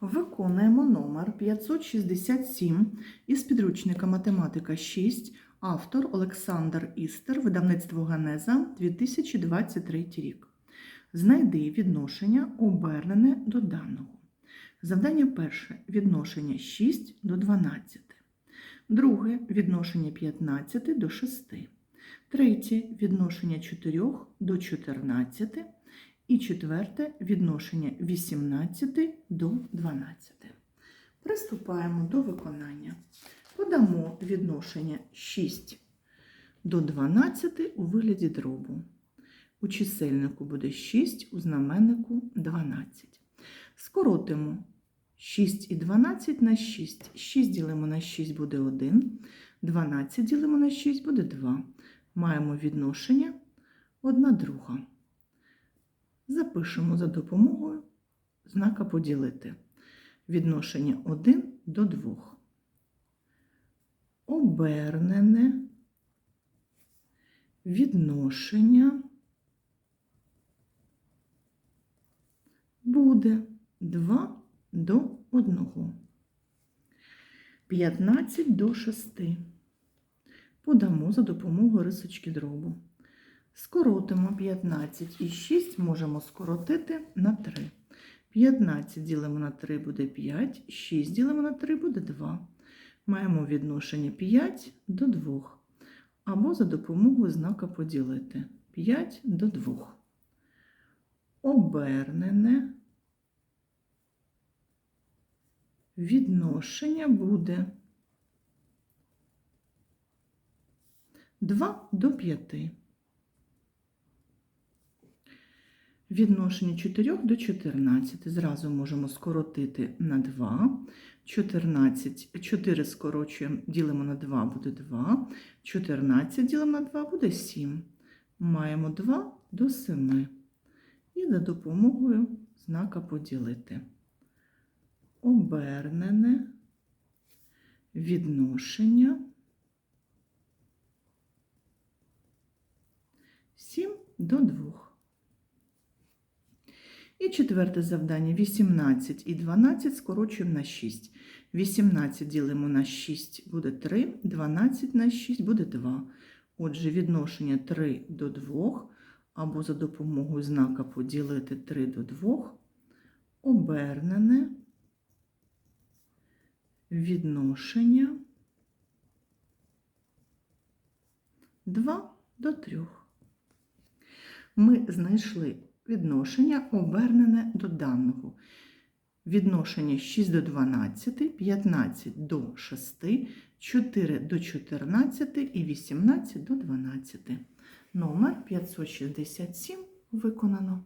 Виконуємо номер 567 із підручника Математика 6, автор Олександр Істер, видавництво Генеза 2023 рік. Знайди відношення обернене до даного. Завдання перше відношення 6 до 12. Друге відношення 15 до 6. Третє відношення 4 до 14. І четверте відношення 18 до 12. Приступаємо до виконання. Подамо відношення 6 до 12 у вигляді дробу. У чисельнику буде 6, у знаменнику 12. Скоротимо 6 і 12 на 6. 6 ділимо на 6 буде 1. 12 ділимо на 6 буде 2. Маємо відношення 1 друга. Запишемо за допомогою знака поділити. Відношення 1 до 2. Обернене відношення буде 2 до 1. 15 до 6. Подамо за допомогою рисочки дробу. Скоротимо 15 і 6 можемо скоротити на 3. 15 ділимо на 3 буде 5, 6 ділимо на 3 буде 2. Маємо відношення 5 до 2. Або за допомогою знака поділити 5 до 2. Обернене відношення буде 2 до 5. Відношення 4 до 14 зразу можемо скоротити на 2. 14, 4 скорочуємо, ділимо на 2 буде 2. 14 ділимо на 2 буде 7. Маємо 2 до 7. І за допомогою знака поділити. Обернене відношення 7 до 2. І четверте завдання 18 і 12 скорочуємо на 6. 18 ділимо на 6 буде 3, 12 на 6 буде 2. Отже, відношення 3 до 2, або за допомогою знака поділити 3 до 2, обернене відношення 2 до 3. Ми знайшли відношення обернене до даного. Відношення 6 до 12, 15 до 6, 4 до 14 і 18 до 12. Номер 567 виконано.